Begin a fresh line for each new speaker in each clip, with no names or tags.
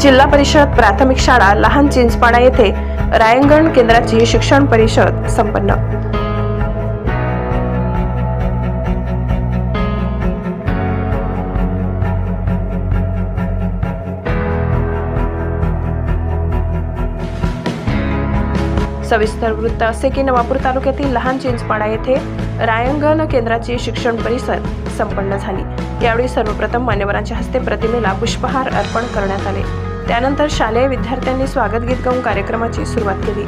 जिल्हा परिषद प्राथमिक शाळा लहान चिंचपाडा येथे रायंगण केंद्राची शिक्षण परिषद संपन्न. सविस्तर वृत्त असे की नवापूर तालुक्यातील लहान चिंचपाडा येथे रायंगण केंद्राची शिक्षण परिषद संपन्न झाली. यावेळी सर्वप्रथम मान्यवरांच्या हस्ते प्रतिमेला पुष्पहार अर्पण करण्यात आले. त्यानंतर शालेय विद्यार्थ्यांनी स्वागत गीत गाऊन कार्यक्रमाची सुरुवात केली.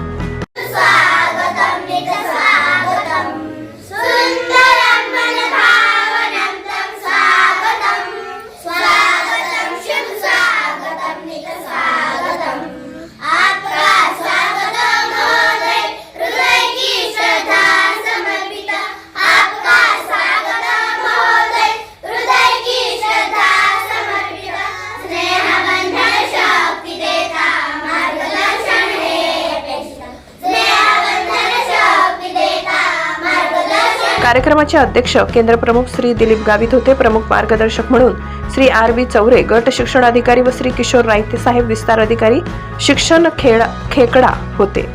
कार्यक्रमाचे अध्यक्ष केंद्रप्रमुख श्री दिलीप गावित होते. प्रमुख मार्गदर्शक म्हणून श्री आर बी चौरे गट शिक्षण अधिकारी व श्री किशोर रायते साहेब विस्तार अधिकारी शिक्षण खेळ खेकडा होते.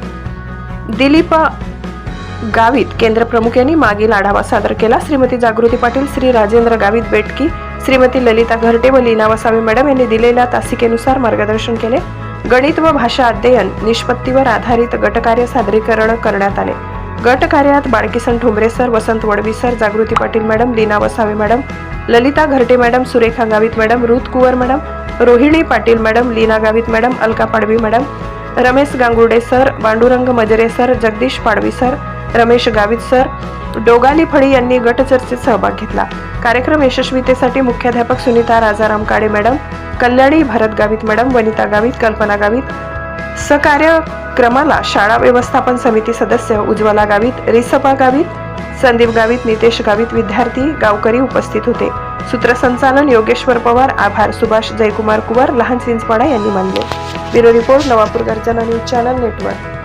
दिलीप गावित केंद्र प्रमुख यांनी मागील आढावा सादर केला. श्रीमती जागृती पाटील श्री राजेंद्र गावित बेटकी श्रीमती ललिता घरटे व लीना वसावे मॅडम यांनी दिलेल्या तासिकेनुसार मार्गदर्शन केले. गणित व भाषा अध्ययन निष्पत्तीवर आधारित गटकार्य सादरीकरण करण्यात आले. गट कार्यात Balkisan Thombre sir Vasant Wadvi sir Jagruti Patil madam Leena Vasave madam Lalita Gharte madam Surekha Gavit madam Rut Kuwar madam Rohini Patil madam Leena Gavit madam Alka Padvi madam Ramesh Gangurde sir Pandurang Majre sir Jagdish Padvi sir Ramesh Gavit sir डोगाली फळी यांनी गटचर्चेत सहभाग घेतला. कार्यक्रम यशस्वीतेसाठी मुख्याध्यापक Sunita Rajaram Kale madam Kalyani Bharat Gavit madam Vanita Gavit Kalpana Gavit सकार्यक्रमाला शाळा व्यवस्थापन समिती सदस्य उज्ज्वला गावित रिसपा गावित संदीप गावित नितेश गावित विद्यार्थी गावकरी उपस्थित होते. सूत्रसंचालन योगेश्वर पवार आभार सुभाष जयकुमार कुवार लहान सिंचपाडा यांनी मानले. ब्युरो रिपोर्ट नवापूर गर्जना न्यूज चॅनल नेटवर्क.